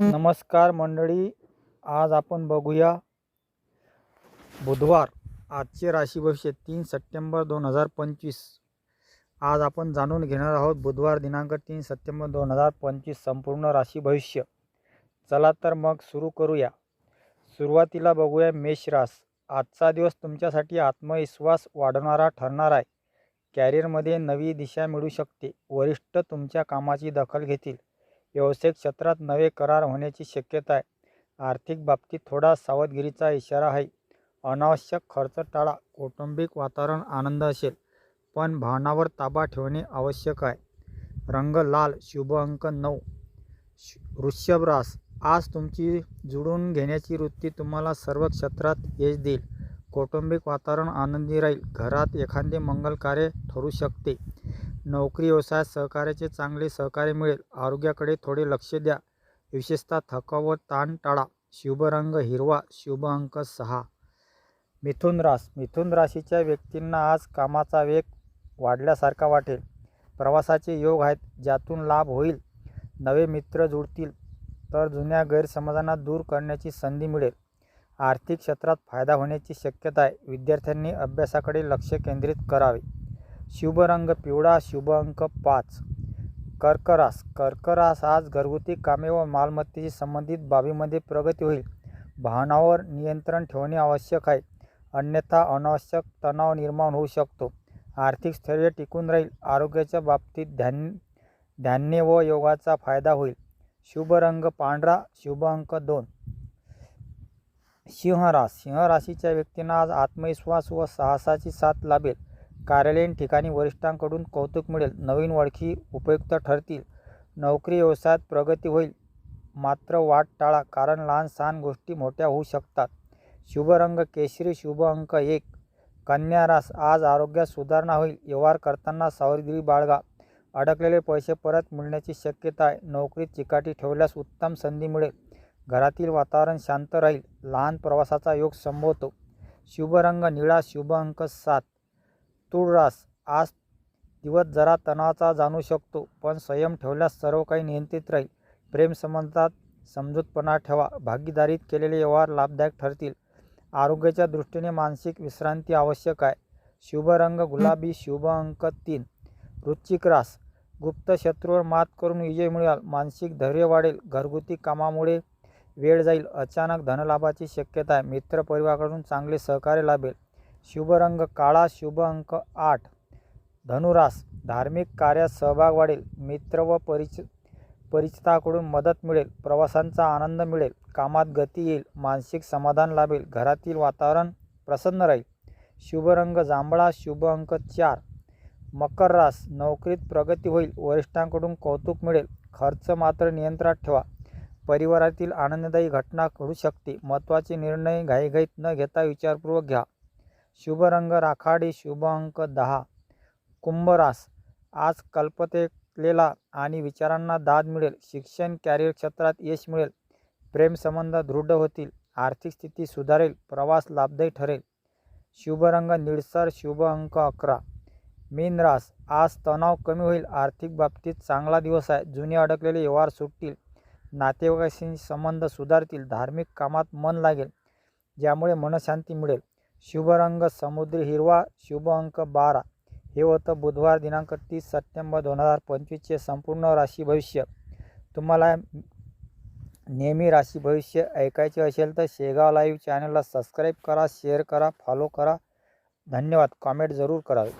नमस्कार मंडळी आज आपण बघूया बुधवार आजचे राशी भविष्य तीन सप्टेंबर दोन हजार पंचवीस. आज आपण जाणून घेणार आहोत बुधवार दिनांक तीन सप्टेंबर दोन हजार पंचवीस संपूर्ण राशी भविष्य. चला तर मग सुरू करूया. सुरुवातीला बघूया मेष रास. आजचा दिवस तुमच्यासाठी आत्मविश्वास वाढवणारा ठरणार आहे. कॅरियरमध्ये नवी दिशा मिळू शकते. वरिष्ठ तुमच्या कामाची दखल घेतील. व्यावसायिक क्षेत्रात नवे करार होण्याची शक्यता आहे. आर्थिक बाबतीत थोडा सावधगिरीचा इशारा आहे. अनावश्यक खर्च टाळा. कौटुंबिक वातावरण आनंद असेल. पण भावनावर ताबा ठेवणे आवश्यक आहे. रंग लाल शुभ अंक नऊ. श- वृषभ रास. आज तुमची जुळून घेण्याची वृत्ती तुम्हाला सर्व क्षेत्रात यश देईल. कौटुंबिक वातावरण आनंदी राहील. घरात एखादे मंगल कार्य ठरू शकते. नोकरी व्यवसायात सहकार्याचे चांगले सहकार्य मिळेल. आरोग्याकडे थोडे लक्ष द्या. विशेषतः थकाव व ताण टाळा शुभ रंग हिरवा. शुभ अंक सहा. मिथुन रास मिथुन राशीच्या व्यक्तींना आज कामाचा वेग वाढल्यासारखा वाटेल. प्रवासाचे योग आहेत. ज्यातून लाभ होईल. नवे मित्र जुळतील तर जुन्या गैरसमजांना दूर करण्याची संधी मिळेल. आर्थिक क्षेत्रात फायदा होण्याची शक्यता आहे. विद्यार्थ्यांनी अभ्यासाकडे लक्ष केंद्रित करावे. शुभ रंग पिवळा शुभ अंक पाच. कर्करास. कर्करास आज घरगुती कामे व मालमत्तेशी संबंधित बाबीमध्ये प्रगती होईल. भावनावर नियंत्रण ठेवणे आवश्यक आहे. अन्यथा अनावश्यक तणाव निर्माण होऊ शकतो. आर्थिक स्थैर्य टिकून राहील. आरोग्याच्या बाबतीत ध्यान ध्याने व योगाचा फायदा होईल. शुभ रंग पांढरा. शुभ अंक दोन. सिंहरास. सिंहराशीच्या व्यक्तींना आज आत्मविश्वास व साहसाची साथ लाभेल. कार्यालयीन ठिकाणी वरिष्ठांकडून कौतुक मिळेल. नवीन ओळखी उपयुक्त ठरतील. नोकरी व्यवसायात प्रगती होईल. मात्र वाट टाळा कारण लहान सहान गोष्टी मोठ्या होऊ शकतात. शुभ रंग केशरी शुभ अंक एक. कन्या रास आज आरोग्यात सुधारणा होईल. व्यवहार करताना सावधगिरी बाळगा. अडकलेले पैसे परत मिळण्याची शक्यता आहे. नोकरीत चिकाटी ठेवल्यास उत्तम संधी मिळेल. घरातील वातावरण शांत राहील. लहान प्रवासाचा योग संभवतो. शुभ रंग निळा शुभ अंक सात. तूळ रास. आज दिवस जरा तणावाचा जाणू शकतो पण संयम ठेवल्यास सर्व काही नियंत्रित राहील. प्रेमसंबंधात समजूतपणा ठेवा. भागीदारीत केलेले व्यवहार लाभदायक ठरतील. आरोग्याच्या दृष्टीने मानसिक विश्रांती आवश्यक आहे. शुभ रंग गुलाबी शुभ अंक तीन. रुचिक रास. गुप्त शत्रूवर मात करून विजय मिळाल. मानसिक धैर्य वाढेल. घरगुती कामामुळे वेळ जाईल. अचानक धनलाभाची शक्यता आहे. मित्रपरिवाराकडून चांगले सहकार्य लाभेल. शुभ रंग काळा शुभ अंक आठ. धनुरास धार्मिक कार्यात सहभाग वाढेल मित्र व परिच परिचिताकडून मदत मिळेल प्रवासांचा आनंद मिळेल कामात गती येईल मानसिक समाधान लाभेल घरातील वातावरण प्रसन्न राहील. शुभ रंग जांभळा शुभ अंक चार. मकर रास नोकरीत प्रगती होईल वरिष्ठांकडून कौतुक मिळेल खर्च मात्र नियंत्रणात ठेवा. परिवारातील आनंददायी घटना घडू शकते महत्त्वाचे निर्णय घाईघाईत न घेता विचारपूर्वक घ्या. शुभ रंग राखाडी शुभ अंक दहा. कुंभरास. आज कल्पतेलेला आणि विचारांना दाद मिळेल. शिक्षण कॅरियर क्षेत्रात यश मिळेल. प्रेमसंबंध दृढ होतील. आर्थिक स्थिती सुधारेल. प्रवास लाभदायी ठरेल. शुभ रंग निळसर शुभ अंक अकरा. मीनरास. आज तणाव कमी होईल. आर्थिक बाबतीत चांगला दिवस आहे. जुने अडकलेले व्यवहार सुटतील. नातेवाईकांशी संबंध सुधारतील. धार्मिक कामात मन लागेल ज्यामुळे मनशांती मिळेल. शुभ रंग समुद्री हिरवा शुभ अंक बारा. हे होतं बुधवार दिनांक तीस सप्टेंबर दोन हजार पंचवीसचे संपूर्ण राशी भविष्य. तुम्हाला नेहमी राशी भविष्य ऐकायचे असेल तर शेगाव लाईव्ह चॅनलला सबस्क्राईब करा शेअर करा फॉलो करा. धन्यवाद. कॉमेंट जरूर करावे.